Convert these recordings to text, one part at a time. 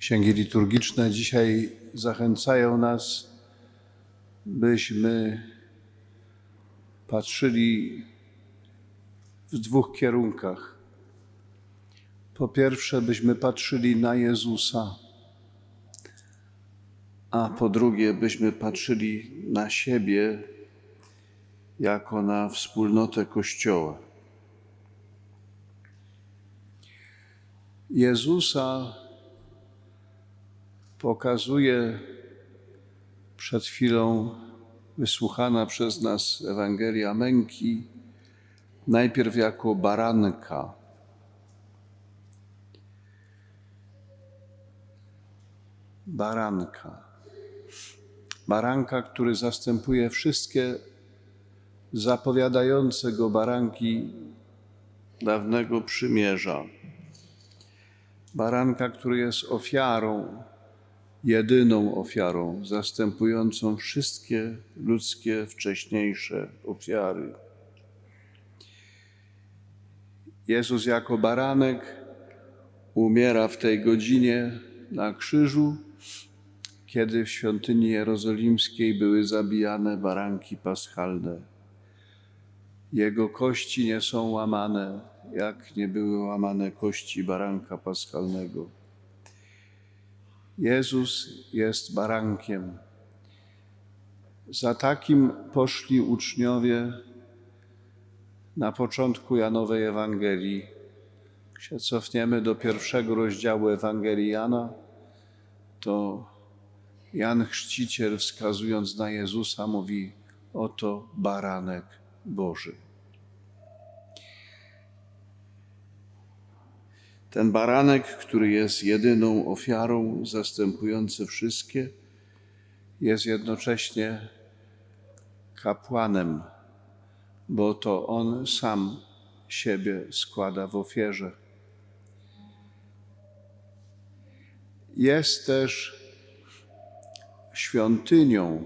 Księgi liturgiczne dzisiaj zachęcają nas, byśmy patrzyli w dwóch kierunkach. Po pierwsze, byśmy patrzyli na Jezusa, a po drugie, byśmy patrzyli na siebie jako na wspólnotę Kościoła. Jezusa pokazuje przed chwilą wysłuchana przez nas Ewangelia Męki, najpierw jako baranka. Baranka. Baranka, który zastępuje wszystkie zapowiadające go baranki dawnego przymierza. Baranka, który jest ofiarą, jedyną ofiarą, zastępującą wszystkie ludzkie wcześniejsze ofiary. Jezus jako baranek umiera w tej godzinie na krzyżu, kiedy w świątyni jerozolimskiej były zabijane baranki paschalne. Jego kości nie są łamane, jak nie były łamane kości baranka paschalnego. Jezus jest barankiem. Za takim poszli uczniowie na początku Janowej Ewangelii. Się cofniemy do pierwszego rozdziału Ewangelii Jana, to Jan Chrzciciel, wskazując na Jezusa, mówi: Oto baranek Boży. Ten baranek, który jest jedyną ofiarą zastępujący wszystkie, jest jednocześnie kapłanem, bo to on sam siebie składa w ofierze. Jest też świątynią,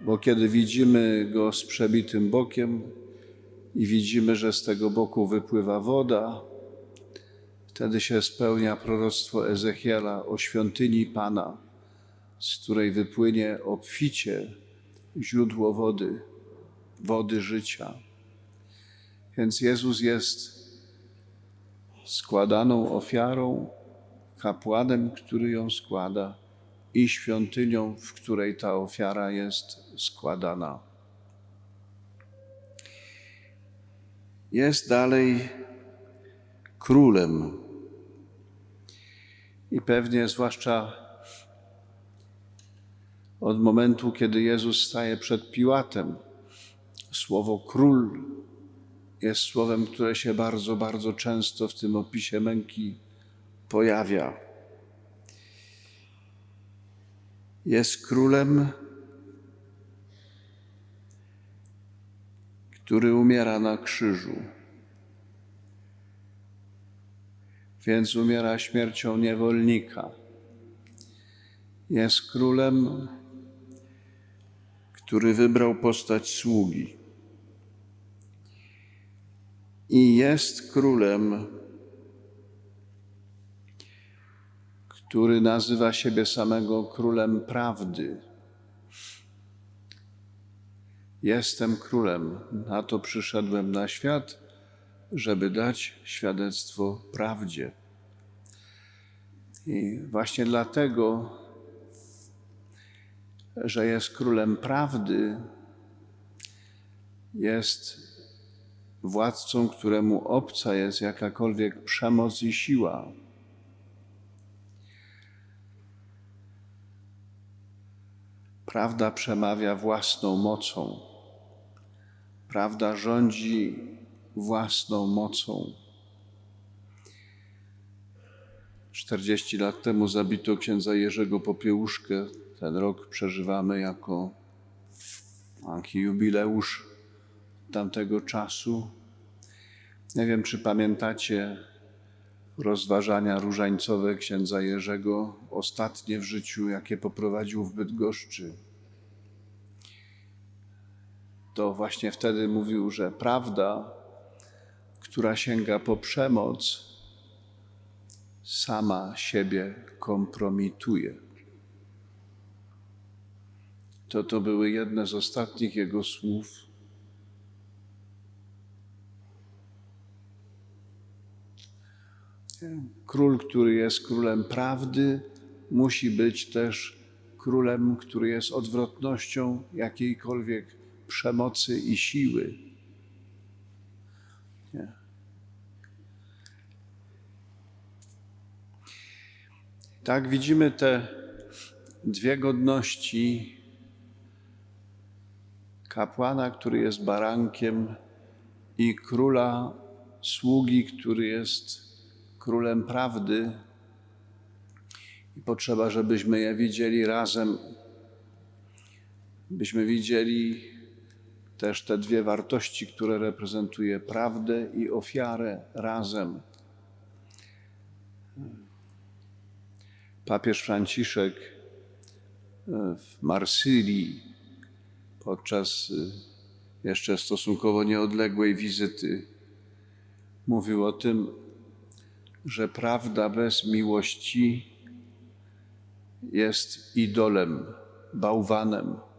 bo kiedy widzimy go z przebitym bokiem i widzimy, że z tego boku wypływa woda, wtedy się spełnia proroctwo Ezechiela o świątyni Pana, z której wypłynie obficie źródło wody, wody życia. Więc Jezus jest składaną ofiarą, kapłanem, który ją składa, i świątynią, w której ta ofiara jest składana. Jest dalej królem. I pewnie, zwłaszcza od momentu, kiedy Jezus staje przed Piłatem, słowo król jest słowem, które się bardzo, bardzo często w tym opisie męki pojawia. Jest królem, który umiera na krzyżu. Więc umiera śmiercią niewolnika. Jest królem, który wybrał postać sługi. I jest królem, który nazywa siebie samego królem prawdy. Jestem królem, na to przyszedłem na świat, żeby dać świadectwo prawdzie. I właśnie dlatego, że jest królem prawdy, jest władcą, któremu obca jest jakakolwiek przemoc i siła. Prawda przemawia własną mocą. Prawda rządzi własną mocą. 40 lat temu zabito księdza Jerzego Popiełuszkę. Ten rok przeżywamy jako taki jubileusz tamtego czasu. Nie wiem, czy pamiętacie rozważania różańcowe księdza Jerzego, ostatnie w życiu, jakie poprowadził w Bydgoszczy. To właśnie wtedy mówił, że prawda, która sięga po przemoc, sama siebie kompromituje. To to były jedne z ostatnich jego słów. Król, który jest królem prawdy, musi być też królem, który jest odwrotnością jakiejkolwiek przemocy i siły. Nie. Tak widzimy te dwie godności kapłana, który jest barankiem, i króla sługi, który jest królem prawdy. I potrzeba, żebyśmy je widzieli razem, byśmy widzieli też te dwie wartości, które reprezentuje prawdę i ofiarę razem. Papież Franciszek e, w Marsylii podczas y, jeszcze stosunkowo nieodległej wizyty mówił o tym, że prawda bez miłości jest idolem, bałwanem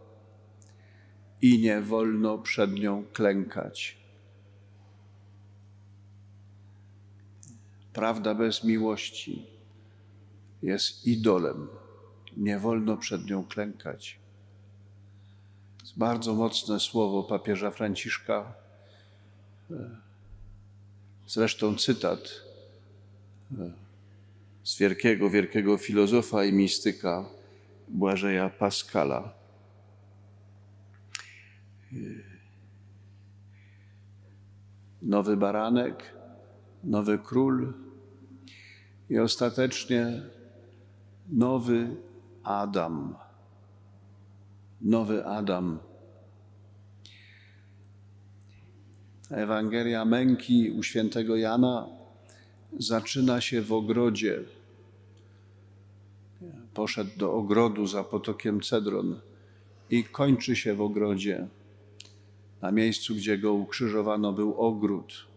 i nie wolno przed nią klękać. Prawda bez miłości jest idolem, nie wolno przed nią klękać. Bardzo mocne słowo papieża Franciszka. Zresztą cytat e, z wielkiego, wielkiego filozofa i mistyka Błażeja Pascala. E, nowy baranek, nowy król i ostatecznie nowy Adam nowy Adam. Ewangelia męki u świętego Jana zaczyna się w ogrodzie. Poszedł do ogrodu za potokiem Cedron i kończy się w ogrodzie. Na miejscu, gdzie go ukrzyżowano, był ogród,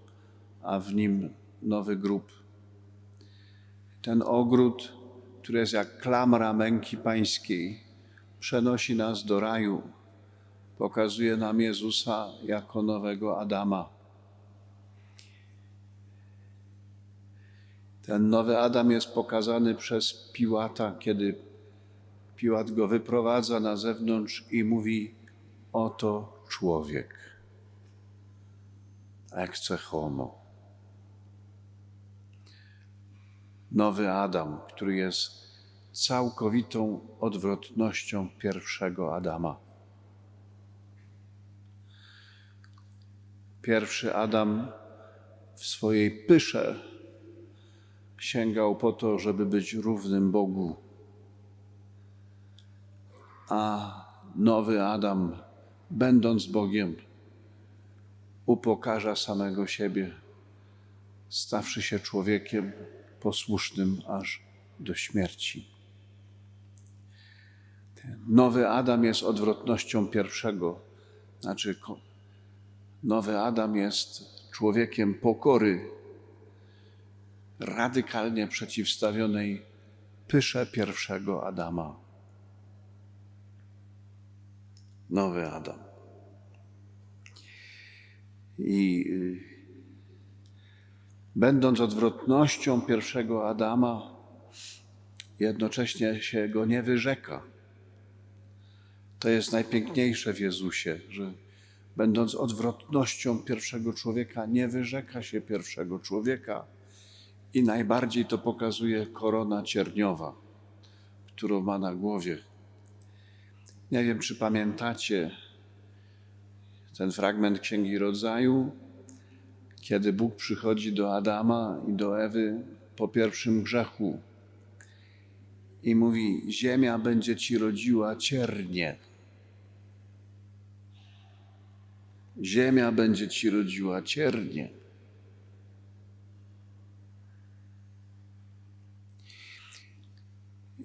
a w nim nowy grób. Ten ogród, który jest jak klamra męki pańskiej, przenosi nas do raju, pokazuje nam Jezusa jako nowego Adama. Ten nowy Adam jest pokazany przez Piłata, kiedy Piłat go wyprowadza na zewnątrz i mówi: Oto człowiek. Ecce homo. Nowy Adam, który jest całkowitą odwrotnością pierwszego Adama. Pierwszy Adam w swojej pysze sięgał po to, żeby być równym Bogu, a nowy Adam, będąc Bogiem, upokarza samego siebie, stawszy się człowiekiem posłusznym aż do śmierci. Nowy Adam jest odwrotnością pierwszego. Znaczy, nowy Adam jest człowiekiem pokory, radykalnie przeciwstawionej pysze pierwszego Adama. Nowy Adam. I y, będąc odwrotnością pierwszego Adama, jednocześnie się go nie wyrzeka to jest najpiękniejsze w Jezusie, że będąc odwrotnością pierwszego człowieka, nie wyrzeka się pierwszego człowieka. I najbardziej to pokazuje korona cierniowa, którą ma na głowie. Nie wiem, czy pamiętacie ten fragment Księgi Rodzaju, kiedy Bóg przychodzi do Adama i do Ewy po pierwszym grzechu i mówi: Ziemia będzie ci rodziła ciernie. Ziemia będzie ci rodziła ciernie.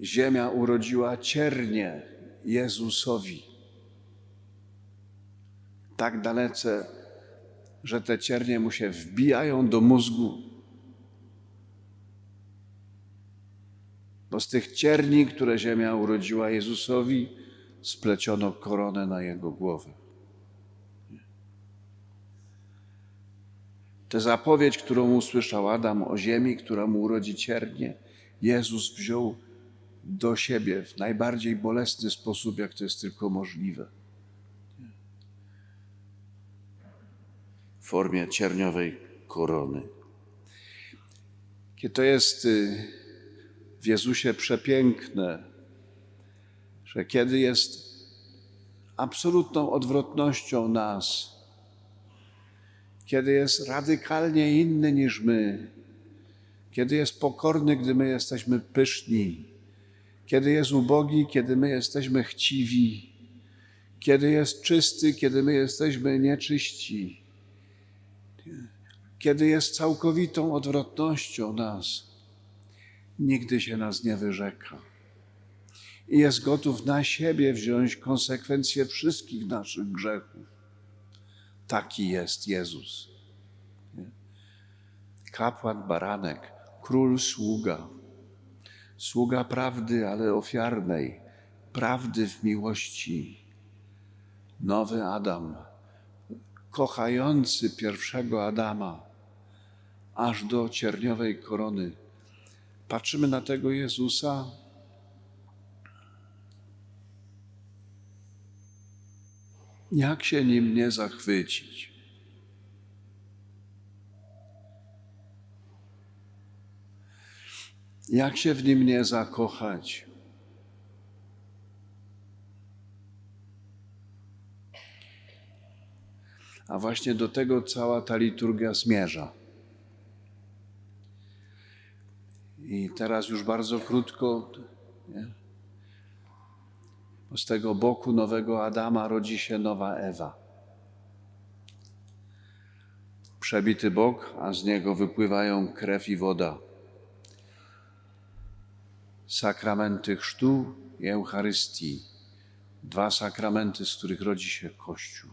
Ziemia urodziła ciernie Jezusowi. Tak dalece, że te ciernie mu się wbijają do mózgu Bo z tych cierni, które ziemia urodziła Jezusowi, spleciono koronę na jego głowę. Tę zapowiedź, którą usłyszał Adam o ziemi, która mu urodzi ciernie, Jezus wziął do siebie w najbardziej bolesny sposób, jak to jest tylko możliwe. W formie cierniowej korony. Kiedy to jest y, w Jezusie przepiękne, że kiedy jest absolutną odwrotnością nas, kiedy jest radykalnie inny niż my, kiedy jest pokorny, gdy my jesteśmy pyszni, kiedy jest ubogi, kiedy my jesteśmy chciwi, kiedy jest czysty, kiedy my jesteśmy nieczyści, kiedy jest całkowitą odwrotnością nas, nigdy się nas nie wyrzeka. I jest gotów na siebie wziąć konsekwencje wszystkich naszych grzechów. Taki jest Jezus. Kapłan, baranek, król, sługa. Sługa prawdy, ale ofiarnej, prawdy w miłości. Nowy Adam, kochający pierwszego Adama, aż do cierniowej korony. Patrzymy na tego Jezusa. Jak się nim nie zachwycić? Jak się w nim nie zakochać? A właśnie do tego cała ta liturgia zmierza. I teraz już bardzo krótko, nie? Bo z tego boku nowego Adama rodzi się nowa Ewa. Przebity bok, a z niego wypływają krew i woda. Sakramenty chrztu i Eucharystii. Dwa sakramenty, z których rodzi się Kościół.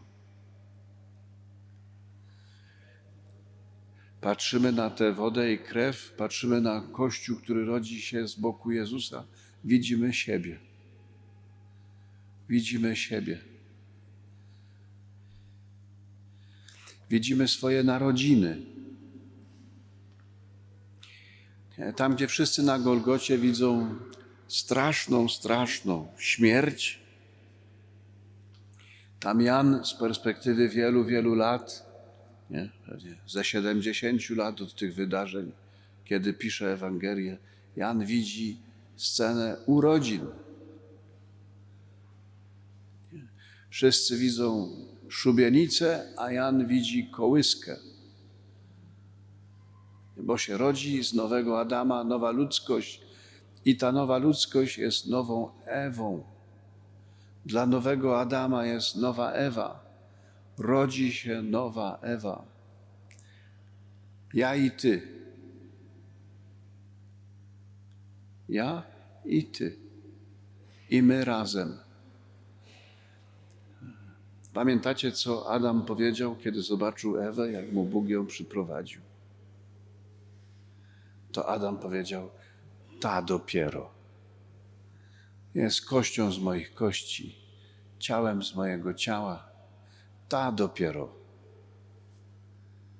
Patrzymy na tę wodę i krew, patrzymy na Kościół, który rodzi się z boku Jezusa, widzimy siebie. Widzimy siebie. Widzimy swoje narodziny. Tam, gdzie wszyscy na Golgocie widzą straszną, straszną śmierć, tam Jan z perspektywy wielu, wielu lat nie? Pewnie ze 70 lat od tych wydarzeń, kiedy pisze Ewangelię, Jan widzi scenę urodzin. Wszyscy widzą szubienicę, a Jan widzi kołyskę. Bo się rodzi z nowego Adama nowa ludzkość, i ta nowa ludzkość jest nową Ewą. Dla nowego Adama jest nowa Ewa rodzi się nowa Ewa. Ja i ty. Ja i ty. I my razem. Pamiętacie, co Adam powiedział, kiedy zobaczył Ewę, jak mu Bóg ją przyprowadził? To Adam powiedział: Ta dopiero jest kością z moich kości, ciałem z mojego ciała ta dopiero.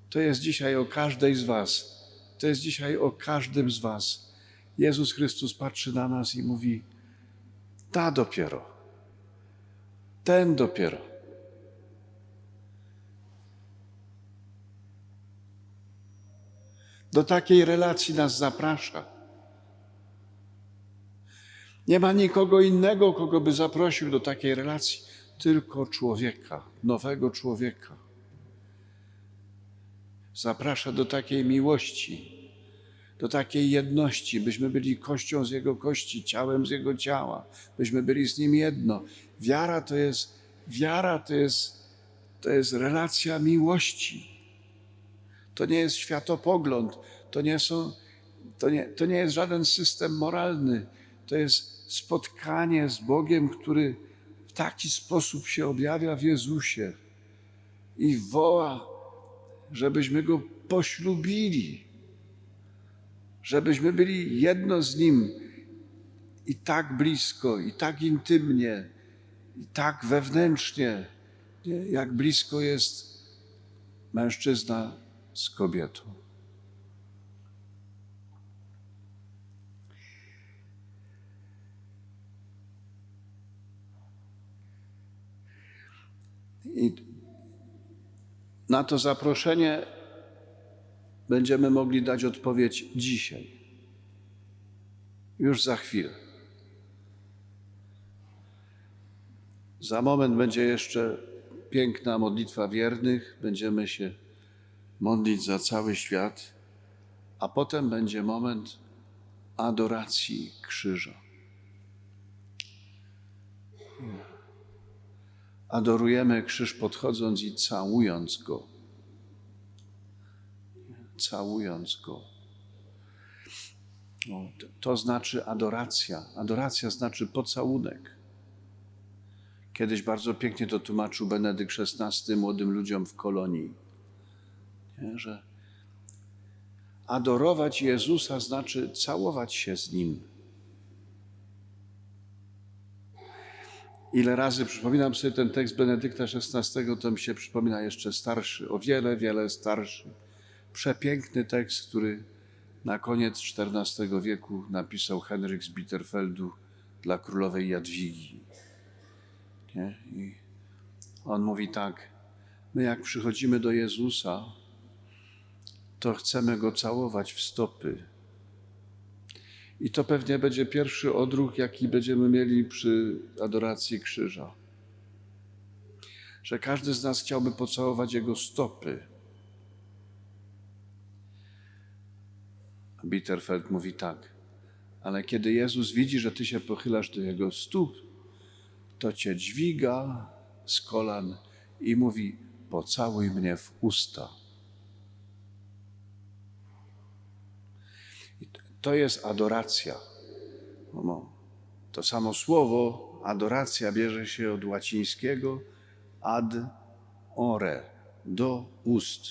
To jest dzisiaj o każdej z Was. To jest dzisiaj o każdym z Was. Jezus Chrystus patrzy na nas i mówi: Ta dopiero. Ten dopiero. Do takiej relacji nas zaprasza. Nie ma nikogo innego, kogo by zaprosił do takiej relacji tylko człowieka, nowego człowieka. Zaprasza do takiej miłości, do takiej jedności, byśmy byli kością z Jego kości, ciałem z Jego ciała, byśmy byli z Nim jedno. Wiara to jest, wiara to jest, to jest relacja miłości. To nie jest światopogląd, to nie, są, to, nie, to nie jest żaden system moralny, to jest spotkanie z Bogiem, który w taki sposób się objawia w Jezusie i woła, żebyśmy Go poślubili, żebyśmy byli jedno z Nim. i tak blisko, i tak intymnie, i tak wewnętrznie, nie? jak blisko jest mężczyzna z kobietą. I na to zaproszenie będziemy mogli dać odpowiedź dzisiaj, już za chwilę. Za moment będzie jeszcze piękna modlitwa wiernych, będziemy się modlić za cały świat, a potem będzie moment adoracji krzyża. Adorujemy krzyż podchodząc i całując go. Całując go. No, to, to znaczy adoracja. Adoracja znaczy pocałunek. Kiedyś bardzo pięknie to tłumaczył Benedykt XVI młodym ludziom w kolonii, że adorować Jezusa znaczy całować się z Nim. Ile razy przypominam sobie ten tekst Benedykta XVI, to mi się przypomina jeszcze starszy, o wiele, wiele starszy. Przepiękny tekst, który na koniec XIV wieku napisał Henryk z Bitterfeldu dla królowej Jadwigi. Nie? I on mówi tak: My, jak przychodzimy do Jezusa, to chcemy go całować w stopy. I to pewnie będzie pierwszy odruch, jaki będziemy mieli przy adoracji krzyża. Że każdy z nas chciałby pocałować jego stopy. Bitterfeld mówi tak, ale kiedy Jezus widzi, że ty się pochylasz do jego stóp, to cię dźwiga z kolan i mówi: Pocałuj mnie w usta. To jest adoracja. To samo słowo adoracja bierze się od łacińskiego ad ore, do ust,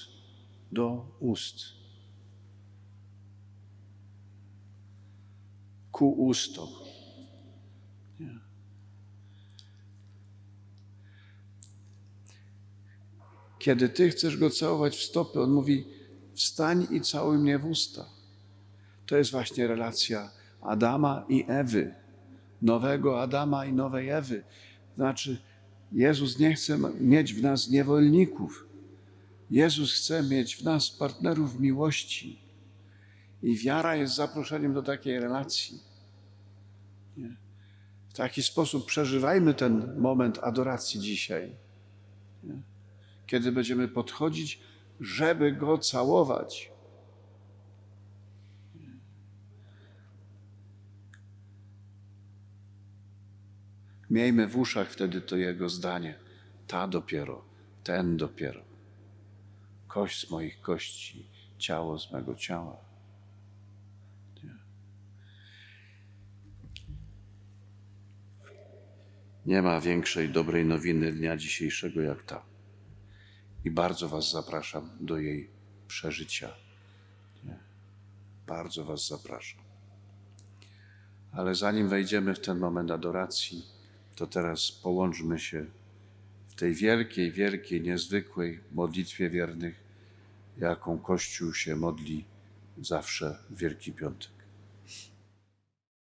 do ust. Ku ustom. Kiedy ty chcesz go całować w stopy, on mówi: Wstań i całuj mnie w usta. To jest właśnie relacja Adama i Ewy, nowego Adama i nowej Ewy. Znaczy, Jezus nie chce mieć w nas niewolników. Jezus chce mieć w nas partnerów miłości. I wiara jest zaproszeniem do takiej relacji. Nie? W taki sposób przeżywajmy ten moment adoracji dzisiaj. Nie? Kiedy będziemy podchodzić, żeby go całować. Miejmy w uszach wtedy to Jego zdanie. Ta dopiero, ten dopiero. Kość z moich kości, ciało z mego ciała. Nie, Nie ma większej dobrej nowiny dnia dzisiejszego jak ta. I bardzo Was zapraszam do jej przeżycia. Nie? Bardzo Was zapraszam. Ale zanim wejdziemy w ten moment adoracji, to teraz połączmy się w tej wielkiej, wielkiej, niezwykłej modlitwie wiernych, jaką Kościół się modli zawsze w Wielki Piątek.